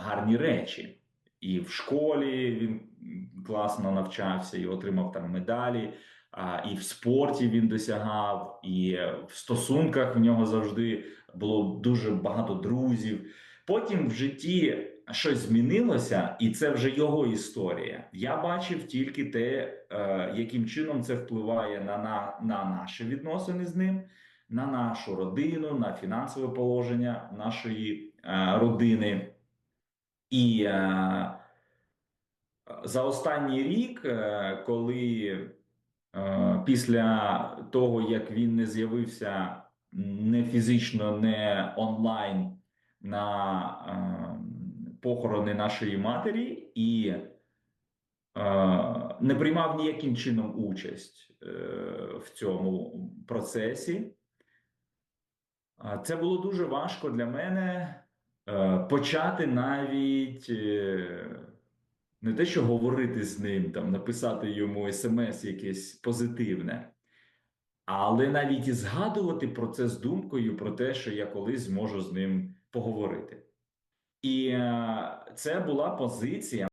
гарні речі. І в школі він класно навчався і отримав там медалі. А, і в спорті він досягав, і в стосунках в нього завжди було дуже багато друзів. Потім в житті щось змінилося, і це вже його історія. Я бачив тільки те, е, яким чином це впливає на, на, на наші відносини з ним, на нашу родину, на фінансове положення нашої е, родини. І е, за останній рік, е, коли е, після того, як він не з'явився не фізично, не онлайн на е, похорони нашої матері і е, не приймав ніяким чином участь е, в цьому процесі. Це було дуже важко для мене е, почати навіть е, не те, що говорити з ним, там, написати йому смс якесь позитивне, але навіть і згадувати про це з думкою про те, що я колись зможу з ним поговорити. І е, це була позиція.